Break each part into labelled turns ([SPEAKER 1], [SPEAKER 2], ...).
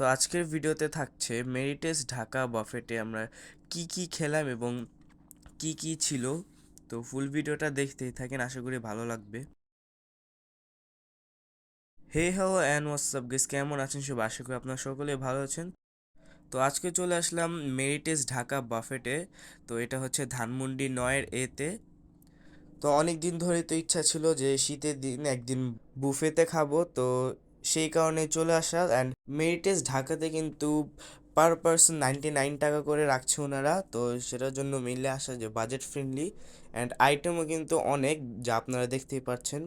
[SPEAKER 1] তো আজকের ভিডিওতে থাকছে মেরিটেস ঢাকা বাফেটে আমরা কি কি খেলাম এবং কি কি ছিল। তো ফুল ভিডিওটা দেখতেই থাকেন, আশা করি ভালো লাগবে। Hey hello and what's up guys কেমন আছেন সব? আশা করি আপনারা সকলে ভালো আছেন। তো আজকে চলে আসলাম মেরিটেস ঢাকা বাফেটে। তো এটা হচ্ছে ধানমন্ডি নয়ের এতে। তো অনেক দিন ধরে তো ইচ্ছা ছিল যে শীতের দিন একদিন বুফেতে খাব। তো সেই কারণে চলে আসা অ্যান্ড মেরিটেস ঢাকাতে কিন্তু পার পার্সন নাইনটি নাইন টাকা করে রাখছে ওনারা। তো সেটার জন্য মিলে আসা যে বাজেট ফ্রেন্ডলি অ্যান্ড আইটেমও কিন্তু অনেক, যা আপনারা দেখতেই পাচ্ছেন।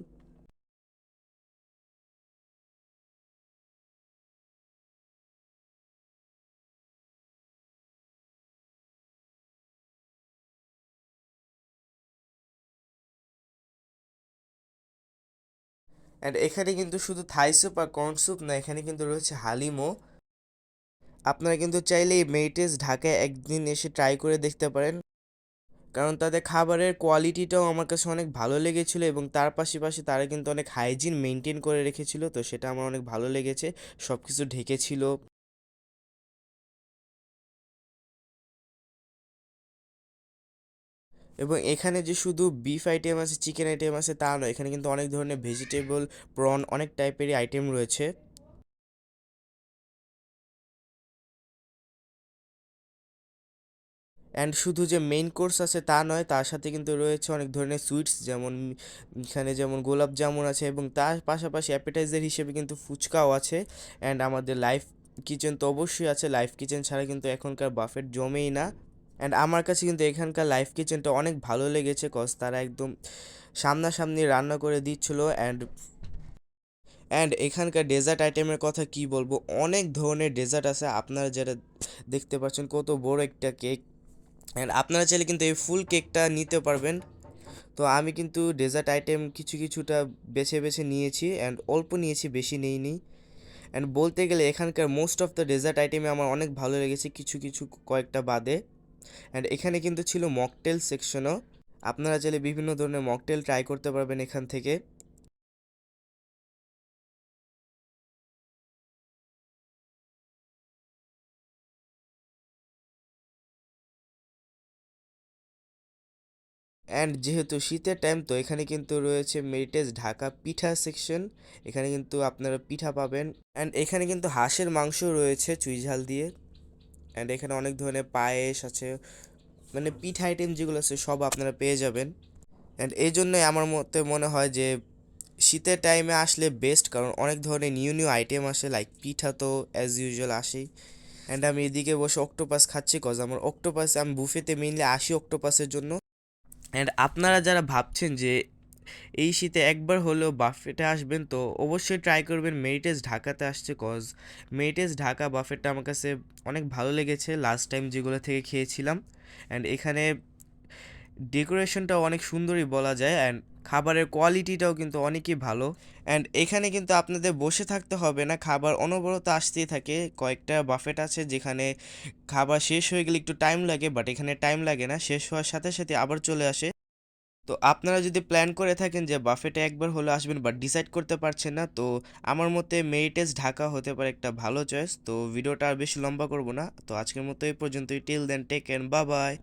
[SPEAKER 1] অ্যান্ড এখানে কিন্তু শুধু থাই স্যুপ আর কর্ন স্যুপ না, এখানে কিন্তু রয়েছে হালিমও। আপনারা কিন্তু চাইলে এই মেরিটেস ঢাকায় একদিন এসে ট্রাই করে দেখতে পারেন। কারণ তাদের খাবারের কোয়ালিটিটাও আমার কাছে অনেক ভালো লেগেছিল এবং তার পাশাপাশি তারা কিন্তু অনেক হাইজিন মেনটেন করে রেখেছিল, তো সেটা আমার অনেক ভালো লেগেছে। সব কিছু ঢেকেছিল এবং এখানে যে শুধু বিফ আইটেম আছে চিকেন আইটেম আছে, তা নয়, এখানে কিন্তু অনেক ধরনের ভেজিটেবল প্রন অনেক টাইপেরই আইটেম রয়েছে। অ্যান্ড শুধু যে মেইন কোর্স আছে তা নয়, তার সাথে কিন্তু রয়েছে অনেক ধরনের সুইটস যেমন এখানে যেমন গোলাপ জামুন আছে এবং তার পাশাপাশি অ্যাপেটাইজার হিসেবে কিন্তু ফুচকাও আছে। অ্যান্ড আমাদের লাইফ কিচেন তো অবশ্যই আছে লাইফ কিচেন ছাড়া কিন্তু এখনকার বাফেট জমেই না। অ্যান্ড আমার কাছে কিন্তু এখানকার লাইফ কিচেনটা অনেক ভালো লেগেছে কজ তারা একদম সামনাসামনি রান্না করে দিচ্ছিল অ্যান্ড অ্যান্ড এখানকার ডেজার্ট আইটেমের কথা কি বলব? অনেক ধরনের ডেজার্ট আছে, আপনারা যেটা দেখতে পাচ্ছেন, কত বড় একটা কেক অ্যান্ড আপনারা চাইলে কিন্তু এই ফুল কেকটা নিতে পারবেন। তো আমি কিন্তু ডেজার্ট আইটেম কিছু কিছুটা বেছে বেছে নিয়েছি অ্যান্ড অল্প নিয়েছি, বেশি নেইনি। অ্যান্ড বলতে গেলে এখানকার মোস্ট অফ দ্য ডেজার্ট আইটেমে আমার অনেক ভালো লেগেছে, কিছু কিছু কয়েকটা বাদে। অ্যান্ড এখানে কিন্তু ছিল মকটেল সেকশনও আপনারা চাইলে বিভিন্ন ধরনের মকটেল ট্রাই করতে পারবেন এখান থেকে। অ্যান্ড যেহেতু শীতের টাইম তো এখানে কিন্তু রয়েছে মেরিটেজ ঢাকা পিঠা সেকশন এখানে কিন্তু আপনারা পিঠা পাবেন। অ্যান্ড এখানে কিন্তু হাঁসের মাংস রয়েছে চুই ঝাল দিয়ে। অ্যান্ড এখানে অনেক ধরনের পায়েস আছে। মানে পিঠা আইটেম যেগুলো আছে, সব আপনারা পেয়ে যাবেন। অ্যান্ড এই জন্যই আমার মতে মনে হয় যে, শীতের টাইমে আসলে বেস্ট কারণ অনেক ধরনের নিউ নিউ আইটেম আসে লাইক পিঠা তো অ্যাজ ইউজুয়াল আসেই। অ্যান্ড আমি এদিকে বসে অক্টোপাস খাচ্ছি কজ আমার অক্টোপাস আমি বুফেতে মেইনলি আসি অক্টোপাসের জন্য। অ্যান্ড আপনারা যারা ভাবছেন যে এই শীতে একবার হলেও বাফেটে আসবেন তো অবশ্যই ট্রাই করবেন মেরিটেজ ঢাকাতে আসছে কজ মেরিটেজ ঢাকা বাফেটটা আমার কাছে অনেক ভালো লেগেছে লাস্ট টাইম যেগুলো থেকে খেয়েছিলাম অ্যান্ড এখানে ডেকোরেশনটাও অনেক সুন্দরই বলা যায় অ্যান্ড খাবারের কোয়ালিটিটাও কিন্তু অনেকই ভালো অ্যান্ড এখানে কিন্তু আপনাদের বসে থাকতে হবে না, খাবার অনবরত আসতেই থাকে, কয়েকটা বাফেট আছে যেখানে খাবার শেষ হয়ে গেলে একটু টাইম লাগে বাট এখানে টাইম লাগে না, শেষ হওয়ার সাথে সাথে আবার চলে আসে। তো আপনারা যদি প্ল্যান করে থাকেন যে বাফেটে একবার হলে আসবেন বা ডিসাইড করতে পারছেন না, তো আমার মতে মেরিটেজ ঢাকা হতে পারে একটা ভালো চয়েস তো ভিডিওটা আর বেশি লম্বা করব না। তো আজকের মতো এই পর্যন্তই। টিল দেন টেক অ্যান্ড বা বাই